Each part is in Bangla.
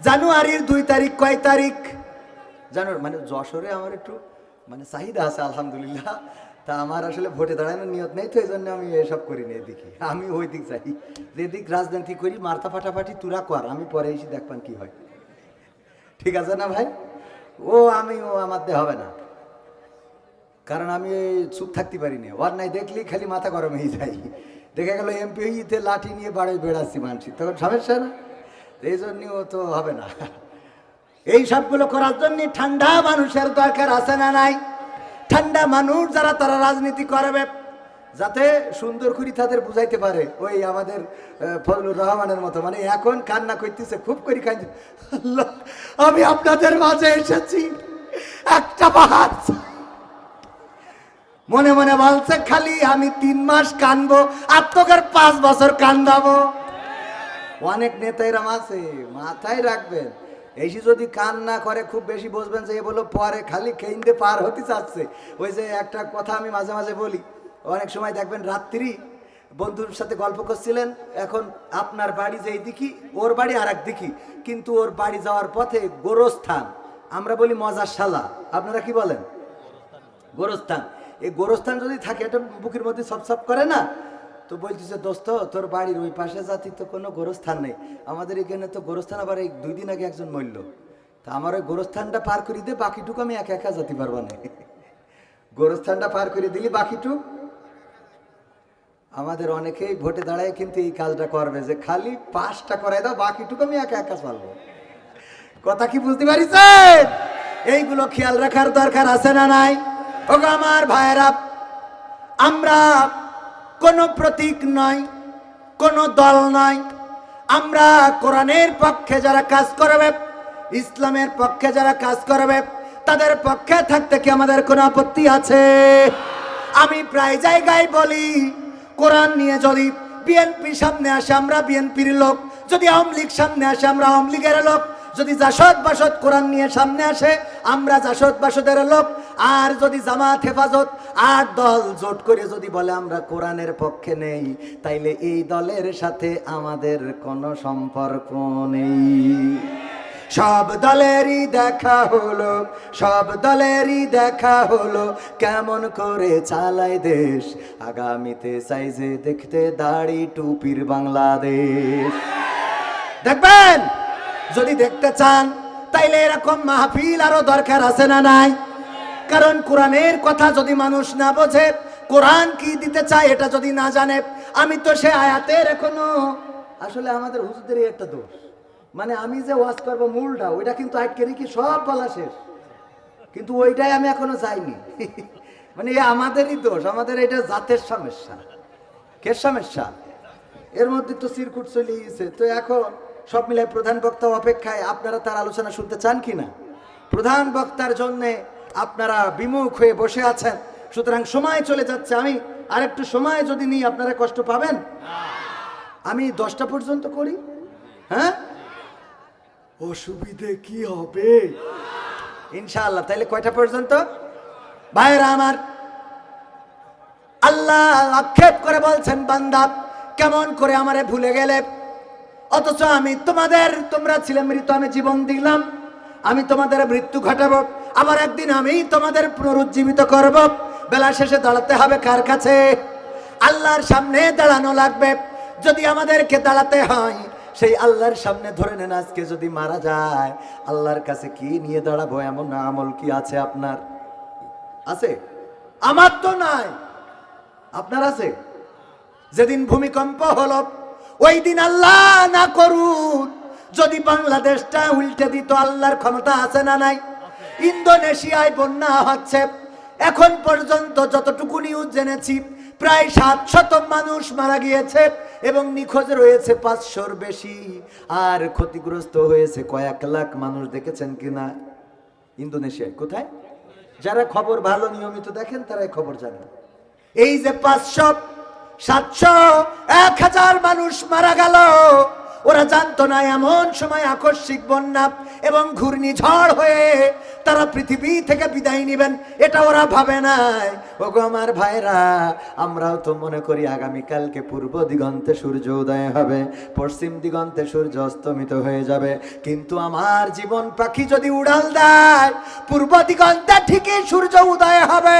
জানুয়ারির দুই তারিখ কয় তারিখ? জানুয়ারি মানে যশোরে আমার একটু মানে চাহিদা আছে, আলহামদুলিল্লাহ। তা আমার আসলে ভোটে দাঁড়ানোর নিয়ত নেই, তো এই জন্য আমি এসব করি না এদিকে। আমি ওই দিক যাই। যেদিক রাজনীতি করি মার্তা ফাটাফাটি তুরা কর আমি পরে এসে দেখবান কি হয়। ঠিক আছে না ভাই? ও, আমি, ও আমার দিয়ে হবে না। কারণ আমি চুপ থাকতে পারি না ওর নাই দেখলেই খালি মাথা গরম হয়ে যায়। দেখা গেল এমপিতে লাঠি নিয়ে বাড়ি বেড়াচ্ছি মানসি তখন সমস্যা না? এই জন্য ও তো হবে না। এই সবগুলো করার জন্য ঠান্ডা মানুষের দরকার আছে না নাই? ঠান্ডা মানুষ যারা, তারা রাজনীতি করবে, যাতে সুন্দর করে তাদের বুঝাইতে পারে, ওই আমাদের ফজলুর রহমানের মতো। মানে এখন কান্না করতেছে, খুব করে কান্দি আল্লাহ, আমি আপনাদের মাঝে এসেছি, একটা পাহাড়। মনে মনে বলছে, খালি আমি তিন মাস কানবো আর তোকে পাঁচ বছর কান্দাবো। অনেক নেতা এরম আছে, মাথায় রাখবেন। যে যদি কান না করে, খুব বেশি বসবেন যে বলো পরে খালি কেন্দ্রে পার হতে চাচ্ছে। ওই যে একটা কথা আমি মাঝে মাঝে বলি, অনেক সময় দেখবেন রাত্রি বন্ধুর সাথে গল্প করছিলেন, এখন আপনার বাড়ি যেই দিকি ওর বাড়ি আর দিকি, কিন্তু ওর বাড়ি যাওয়ার পথে গোরস্থান। আমরা বলি মজার শালা আপনারা কি বলেন? গোরস্থান। এই গোরস্থান যদি থাকে, এটা বুকের মধ্যে সপ সপ করে না তো বলতেছে দোস্ত, তোর বাড়ির ওই পাশে জাতি তো কোনো গোরস্থান নেই। আমাদের এখানে তো গোরস্থান আবার এই দুই দিন আগে একজন মরল। তা আমার ওই গোরস্থানটা পার করে দিয়ে বাকিটুকু আমি একা একা যেতে পারব না। গোরস্থানটা পার করে দিলি, বাকিটুক? আমাদের অনেকেই ভোটে দাঁড়ায় কিন্তু এই কাজটা করবে যে, খালি পাঁচটা করাই দাও, বাকিটুকু আমি একা একা পারব। কথা কি বুঝতে পারিস এইগুলো খেয়াল রাখার দরকার আছে না নাই? ওগো আমার ভাইয়েরা, আমরা কোনো প্রতীক নয়, কোনো দল নয়। আমরা কোরআনের পক্ষে যারা কাজ করবে, ইসলামের পক্ষে যারা কাজ করবে, তাদের পক্ষে থাকতে কি আমাদের কোনো আপত্তি আছে? আমি প্রায় জায়গায় বলি, কোরআন নিয়ে যদি বিএনপি সামনে আসে, আমরা বিএনপির লোক। যদি আওয়ামী লীগ সামনে আসে, আমরা আওয়ামী লীগের লোক। যদি জাসদ বাসদ কোরআন নিয়ে সামনে আসে, আমরা জাসদ বাসদের লোক। আর যদি জামাত হেফাজত আর দল জোট করে যদি বলে আমরা কোরআনের পক্ষে নেই, তাইলে এই দলের সাথে আমাদের কোনো সম্পর্ক নেই। সব দলেরই দেখা হলো, সব দলেরই দেখা হলো, কেমন করে চালায় দেশ। আগামীতে সাইজে দেখতে দাড়ি টুপির বাংলাদেশ। দেখবেন? যদি দেখতে চান, তাইলে এরকম মাহফিল আরও দরকার আছে না নাই? কারণ কোরআনের কথা যদি মানুষ না বোঝে, কোরআন কি দিতে চায় এটা যদি না জানে, আমি তো সে আয়াতের এখনও, আসলে আমাদের হুজুরদেরই একটা দোষ। মানে আমি যে ওয়াজ করব মূলটা, ওইটা কিন্তু আটকে রেখে সব বলা শেষ। কিন্তু ওইটাই আমি এখনও যাইনি। মানে এ আমাদেরই দোষ, আমাদের এটা জাতের সমস্যা। কে সমস্যা? এর মধ্যে তো সিরকুট চলে গেছে তো এখন সব মিলাই প্রধান বক্তা অপেক্ষায়, আপনারা তার আলোচনা শুনতে চান কি না প্রধান বক্তার জন্যে আপনারা বিমুখ হয়ে বসে আছেন। সুতরাং সময় চলে যাচ্ছে। আমি আরেকটু সময় যদি নিই, আপনারা কষ্ট পাবেন? আমি দশটা পর্যন্ত করি? হ্যাঁ? অসুবিধে কি হবে? ইনশাআল্লাহ। তাইলে কয়টা পর্যন্ত? ভাইরা আমার, আল্লাহ আক্ষেপ করে বলছেন, বান্দা, কেমন করে আমারে ভুলে গেলে? অথচ আমি তোমাদের, তোমরা ছিলে মৃত, আমি জীবন দিলাম। আমি তোমাদের মৃত্যু ঘটাবো। আবার একদিন আমি তোমাদের পুনরুজ্জীবিত করব। বেলা শেষে দাঁড়াতে হবে কার কাছে? আল্লাহর সামনে দাঁড়ানো লাগবে। যদি আমাদেরকে দাঁড়াতে হয়, সেই আল্লাহর সামনে ধরে নেন আজকে যদি মারা যায়, আল্লাহর কাছে কি নিয়ে দাঁড়াবো? এমন আমল কি আছে আপনার? আছে? আমার তো নাই। আপনার আছে? যেদিন ভূমিকম্প হলো, ওই দিন আল্লাহ না করুন যদি বাংলাদেশটা উল্টে দিত, আল্লাহর ক্ষমতা আছে না নাই? ইন্দোনেশিয়ায় বন্যা হচ্ছে। এখন পর্যন্ত যতটুকু নিউজ জেনেছি, প্রায় সাতশত মানুষ মারা গিয়েছে এবং নিখোঁজ রয়েছে পাঁচশোর বেশি। আর ক্ষতিগ্রস্ত হয়েছে কয়েক লাখ মানুষ, দেখেছেন কিনা ইন্দোনেশিয়ায়, কোথায়? যারা খবর ভালো নিয়মিত দেখেন, তারাই খবর জানেন। এই যে পাঁচশো, সাতশো, এক হাজার মানুষ মারা গেল। ওরা জানতো না এমন সময় আকস্মিক বন্যা এবং ঘূর্ণিঝড় হয়ে তারা পৃথিবী থেকে বিদায় নেবেন। এটা ওরা ভাবে নাই। ওগো আমার ভাইরা, আমরাও তো মনে করি আগামীকালকে পূর্ব দিগন্তে সূর্য উদয় হবে, পশ্চিম দিগন্তে সূর্য অস্তমিত হয়ে যাবে। কিন্তু আমার জীবন পাখি যদি উড়াল দেয়, পূর্ব দিগন্তে ঠিকই সূর্য উদয় হবে।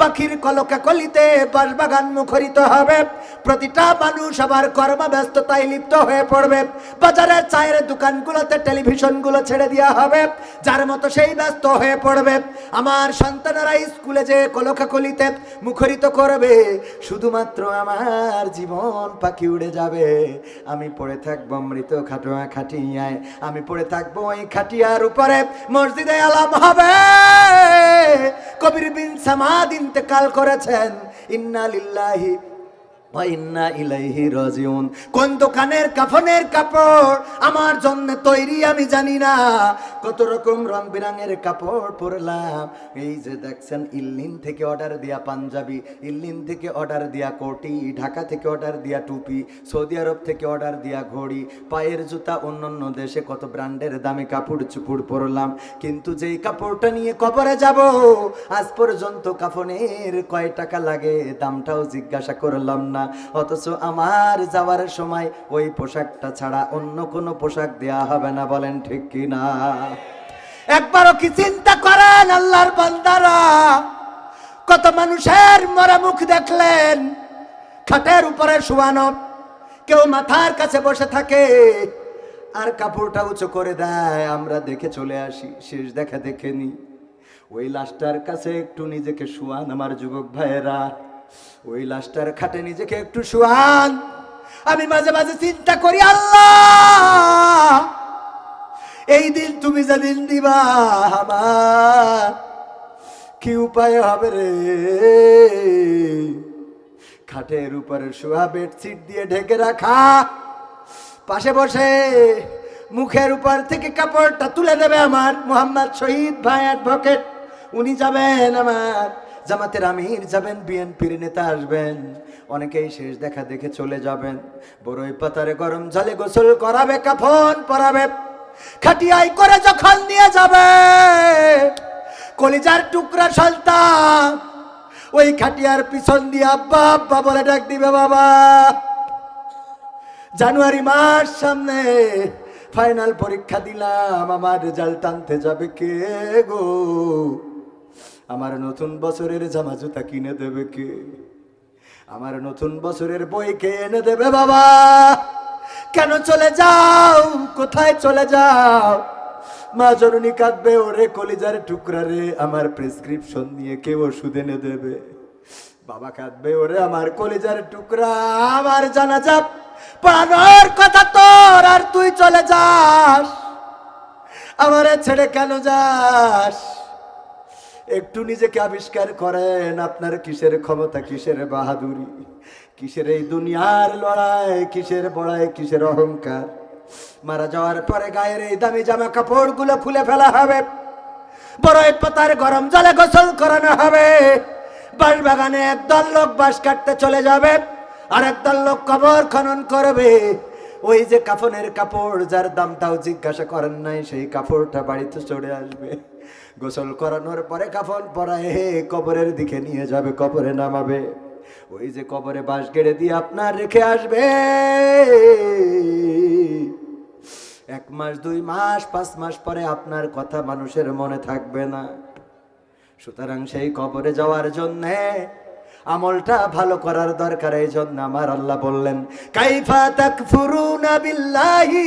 পাখির কলকা কলিতে বাসবাগান মুখরিত হবে। প্রতিটা মানুষ আবার কর্মব্যস্ততায় লিপ্ত হয়ে পড়বে বাজারের চায়ের দোকানগুলোতে টেলিভিশনগুলো ছেড়ে দেওয়া হবে। যার মতো সেই ব্যস্ত হয়ে পড়বে। আমার সন্তানেরা স্কুলে যে কলকাকলিতে মুখরিত করবে। শুধুমাত্র আমার জীবন পাখি উড়ে যাবে। আমি পড়ে থাকব মৃত খাটোয়া খাটিয়ায়। আমি পড়ে থাকব ওই খাটিয়ার উপরে। মসজিদে আলাম হবে। কবির বিন সামাদ ইন্তেকাল করেছেন। ইন্না লিল্লাহি ওয়া ইন্না ইলাইহি রাজিউন কোন দোকানের কাফনের কাপড় আমার জন্য তৈরি আমি জানি না। কত রকম রং বেরঙের কাপড় পরলাম। এই যে দেখছেন, ইল্লিন থেকে অর্ডার দিয়া পাঞ্জাবি, ইল্লিন থেকে অর্ডার দিয়া কোটি, ঢাকা থেকে অর্ডার দিয়া টুপি, সৌদি আরব থেকে অর্ডার দিয়া ঘড়ি, পায়ের জুতা অন্যান্য দেশে কত ব্র্যান্ডের দামি কাপড় চুপুড় পরলাম। কিন্তু যেই কাপড়টা নিয়ে কবরে যাব, আজ পর্যন্ত কাফনের কয় টাকা লাগে, দামটাও জিজ্ঞাসা করলাম না। অথচ আমার যাওয়ার সময় ওই পোশাকটা ছাড়া অন্য কোনো পোশাক দেয়া হবে না, বলেন ঠিক কি না? একবারও কি চিন্তা করেন আল্লাহর বান্দারা? কত মানুষের মরা মুখ দেখলেন, খাটের উপরে শোয়ানো, কেউ মাথার কাছে বসে থাকে, আর কাপড়টা উঁচু করে দেয়। আমরা দেখে চলে আসি, শেষ দেখা দেখে নি। ওই লাশটার কাছে একটু নিজেকে শুয়ান আমার যুবক ভাইয়েরা। ওই লাশটার খাটে নিজেকে একটু শুয়ান। আমি মাঝে মাঝে চিন্তা করি, আল্লাহ, এই দিন তুমি যেদিন দিবা আমার, কি উপায় হবে রে? খাটের উপরে শোয়া বেডশিট দিয়ে ঢেকে রাখা, পাশে বসে মুখের উপর থেকে কাপড়টা তুলে দেবে আমার মোহাম্মদ শহীদ ভাই অ্যাডভোকেট, উনি যাবেন আমার জামাতের আমির যাবেন, বিএনপির নেতা আসবেন। অনেকেই শেষ দেখা দেখে চলে যাবেন। বড়ই পাতারে গরম জলে গোসল করাবে, কাফন পরাবে। খাটিয়াই করে যখন নিয়ে যাবে, কলিজার টুকরা সন্তান ওই খাটিয়ার পিছন দিয়ে আব্বা আব্বা বলে ডাক দিবে, বাবা। জানুয়ারি মাস সামনে ফাইনাল পরীক্ষা দিলাম, আমার রেজাল্ট আনতে যাবে কে গো? আমার নতুন বছরের জামা জুতা কিনে দেবে কে? আমার নতুন বছরের বই কে এনে দেবে বাবা? কেন চলে যাও? কোথায় চলে যাও? মা জননী কাঁদবে, ওরে কলিজার টুকরা রে। আমার প্রেসক্রিপশন নিয়ে কেউ ওষুধ এনে দেবে? বাবা কাঁদবে, ওরে আমার কলিজার টুকরা। আমার জানা যাপ পড়ানোর কথা তোর, আর তুই চলে যাস। আমারে ছেড়ে কেন যাস? একটু নিজেকে আবিষ্কার করেন, আপনার কিসের ক্ষমতা, কিসের বাহাদুরি? কিসের এই দুনিয়ার লড়াই, কিসের বড়াই, কিসের অহংকার? মারা যাওয়ার পরে গায়ের এই দামি জামা কাপড়গুলো খুলে ফেলা হবে। বড়ই পাতার গরম জলে গোসল করানো হবে। বাঁশ বাগানে একদল লোক বাঁশ কাটতে চলে যাবে। আর একদল লোক কবর খনন করবে। ওই যে কাফনের কাপড়, যার দামটাও জিজ্ঞাসা করেন নাই, সেই কাপড়টা বাড়িতে চলে আসবে। গোসল করানোর পরে কাফন পরায় কবরের দিকে নিয়ে যাবে, কবরে নামাবে। ওই যে কবরে বাঁশ গেড়ে দিয়ে আপনার রেখে আসবে। এক মাস, দুই মাস, পাঁচ মাস পরে আপনার কথা মানুষের মনে থাকবে না। সুতরাং সেই কবরে যাওয়ার জন্যে আমলটা ভালো করার দরকার এই জন্য আমার আল্লাহ বললেন, কাইফা তাকফুরুনা বিল্লাহি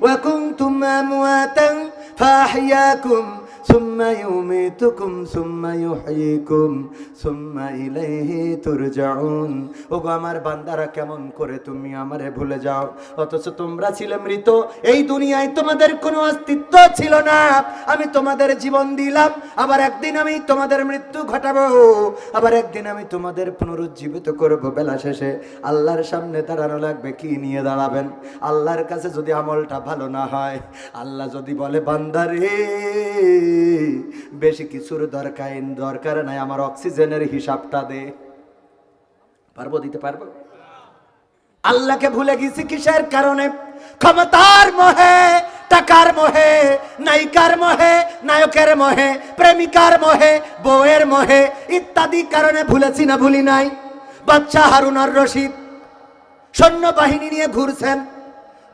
ওয়া কুনতুম আমওয়াতান ফাহইয়াকুম সুম্মা ইউমিতুকুম সুম্মা ইউহয়িকুম সুম্মা ইলাইহি তুরজাউন ওগো আমার বান্দারা, কেমন করে তুমি আমারে ভুলে যাও? অথচ তোমরা ছিলে মৃত, এই দুনিয়ায় তোমাদের কোনো অস্তিত্ব ছিল না। আমি তোমাদের জীবন দিলাম, আবার একদিন আমি তোমাদের মৃত্যু ঘটাবো। আবার একদিন আমি তোমাদের পুনরুজ্জীবিত করব বেলা শেষে। আল্লাহর সামনে দাঁড়ানো লাগবে, কি নিয়ে দাঁড়াবেন? আল্লাহর কাছে যদি আমলটা ভালো না হয়, আল্লাহ যদি বলে, বান্দারে বেশি কিছুর দরকার দরকার নাই, আমার অক্সিজেনের হিসাবটা দে। পারব, দিতে পারব? আল্লাহকে ভুলে গেছি কিসের কারণে? ক্ষমতার মোহে, টাকার মোহে, নায়িকার মোহে, নায়কের মোহে, প্রেমিকার মোহে, বউয়ের মোহে, ইত্যাদি কারণে ভুলেছি না, ভুলি নাই। বাচ্চা হারুনার রশিদ সৈন্যবাহিনী নিয়ে ঘুরছেন।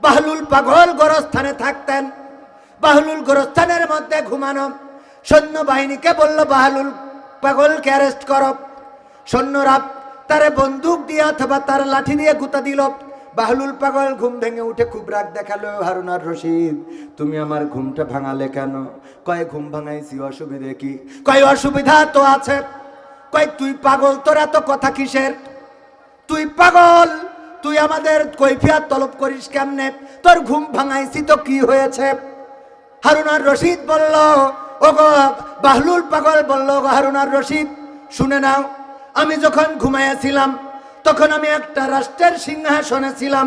বাহলুল পাগল গোরস্থানে থাকতেন। বাহলুল গোরস্থানের মধ্যে ঘুমানো। সৈন্যবাহিনীকে বলল, বাহলুল, পাগলকে অ্যারেস্ট করো। সৈন্যরা তারে বন্দুক দিয়ে অথবা তার লাঠি দিয়ে গুতা দিল। বাহলুল পাগল ঘুম ভেঙে উঠে খুব রাগ দেখাল হারুনার রশিদ, তুমি আমার ঘুমটা ভাঙালে কেন? কয় ঘুম ভাঙাইছি, অসুবিধে কি? কয় অসুবিধা তো আছে। কয়, তুই পাগল, তোর এত কথা কিসের? তুই পাগল, তুই আমাদের কৈফিয়াত তলব করিস কেমনে? তোর ঘুম ভাঙাইছি তো কি হয়েছে? হারুনার রশিদ বলল ও গো বাহলুল পাগল বলল গো হারুনার রশিদ, শুনে নাও, আমি যখন ঘুমাইয়াছিলাম, তখন আমি একটা রাষ্ট্রের সিংহাসনে ছিলাম।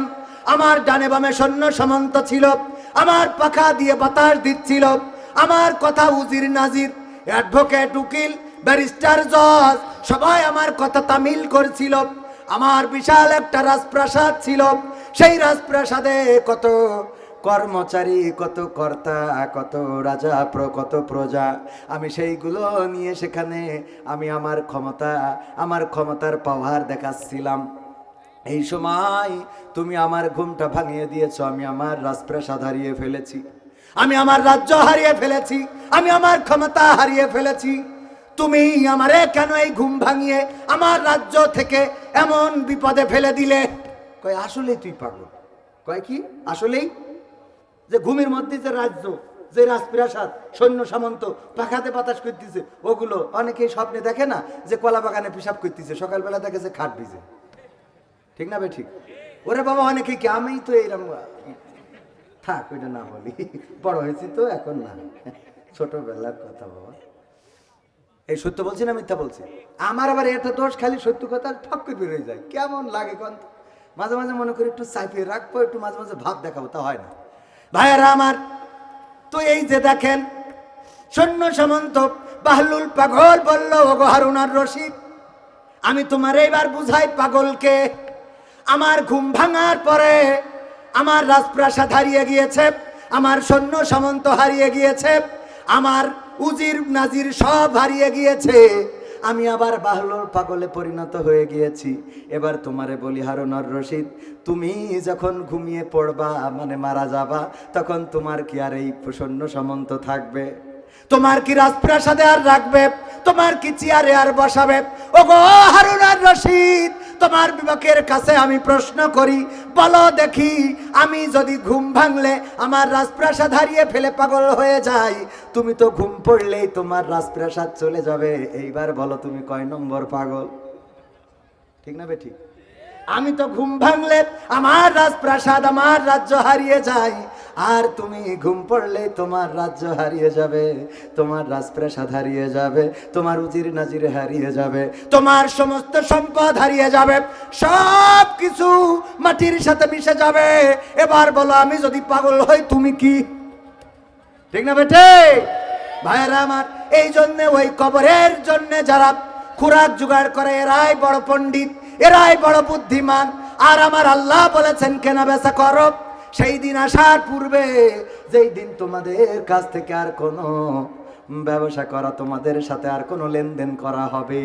আমার ডানে বামে সৈন্য সামন্ত ছিল, আমার পাখা দিয়ে বাতাস দিচ্ছিল, আমার কথা উজির নাজির, অ্যাডভোকেট, উকিল, ব্যারিস্টার, জজ, সবাই আমার কথা তামিল করছিল। আমার বিশাল একটা রাজপ্রাসাদ ছিল, সেই রাজপ্রাসাদে কত কর্মচারী, কত কর্তা, কত রাজা, প্র- কত প্রজা। আমি সেইগুলো নিয়ে সেখানে আমি আমার ক্ষমতা, আমার ক্ষমতার পাওয়ার দেখাচ্ছিলাম। এই সময় তুমি আমার ঘুমটা ভাঙিয়ে দিয়েছ, আমি আমার রাজপ্রাসাদ হারিয়ে ফেলেছি। আমি আমার রাজ্য হারিয়ে ফেলেছি, আমি আমার ক্ষমতা হারিয়ে ফেলেছি। তুমি আমারে কেন এই ঘুম ভাঙিয়ে আমার রাজ্য থেকে এমন বিপদে ফেলে দিলে? কয়, আসলেই তুই পাগল। কয় কি? আসলেই? যে ঘুমের মধ্যে যে রাজ্য, যে রাজপ্রাসাদ, সৈন্য সামন্ত পাখাতে বাতাস করতেছে, ওগুলো অনেকেই স্বপ্নে দেখে না যে কলা বাগানে পেশাব করতেছে, সকালবেলা দেখে যে খাট ভিজে। ঠিক না ভাই ঠিক? ওরে বাবা, অনেকে কি আমি তো এইরকম থাক, ওইটা না বলি। বড় হয়েছি তো, এখন না। ছোটবেলার কথা বাবা। এই সত্য বলছি না মিথ্যা বলছি? আমার আবার এটা দোষ, খালি সত্য কথা ঠক করে বেরোয় যায়। কেমন লাগে কন মাঝে মাঝে মনে করি একটু চাইপিয়ে রাখব, একটু মাঝে মাঝে ভাব দেখাবো, তা হয় না। ভাইয়ারা আমার, তো এই যে দেখেন, সৈন্য সামন্ত বাহলুল পাগল বলল, ওগো হারুনার রশিদ, আমি তোমার এইবার বুঝাই পাগলকে, আমার ঘুম ভাঙার পরে আমার রাজপ্রাসাদ হারিয়ে গিয়েছে, আমার সৈন্য সামন্ত হারিয়ে গিয়েছে, আমার উজির নাজির সব হারিয়ে গিয়েছে। আমি আবার বাহলুর পাগলে পরিণত হয়ে গিয়েছি। এবার তোমারে বলি, হারুনার রশিদ, তুমি যখন ঘুমিয়ে পড়বা মানে মারা যাবা, তখন তোমার কি আর এই প্রসন্ন সামন্ত থাকবে? তোমার কি রাজপ্রাসাদে আর রাখবে? তোমার কি চেয়ারে আর বসাবে? ও গো হারুনার রশিদ তোমার বিবেকের কাছে আমি প্রশ্ন করি, বলো দেখি, আমি যদি ঘুম ভাঙলে আমার রাজপ্রাসাদ হারিয়ে ফেলে পাগল হয়ে যাই, তুমি তো ঘুম পড়লেই তোমার রাজপ্রাসাদ চলে যাবে। এইবার বলো তুমি কয় নম্বর পাগল? ঠিক না বে ঠিক আমি তো ঘুম ভাঙলে আমার রাজপ্রাসাদ, আমার রাজ্য হারিয়ে যায়। আর তুমি ঘুম পড়লে তোমার রাজ্য হারিয়ে যাবে, তোমার রাজপ্রাসাদ হারিয়ে যাবে, তোমার উজির নাজির হারিয়ে যাবে, তোমার সমস্ত সম্পদ হারিয়ে যাবে। সব কিছু মাটির সাথে মিশে যাবে। এবার বলো, আমি যদি পাগল হই, তুমি কি? ঠিক না বেটে ভাইয়েরা আমার, এই জন্যে ওই কবরের জন্যে যারা খুরাক জোগাড় করে, এরাই বড় পণ্ডিত। এরাই বড় বুদ্ধিমান। আর আমার আল্লাহ বলেছেন, কেনা বেচা করো। সেই দিন আসার পূর্বে, যেই দিন তোমাদের কাছ থেকে আর কোনো ব্যবসা করা, তোমাদের সাথে আর কোনো লেনদেন করা হবে।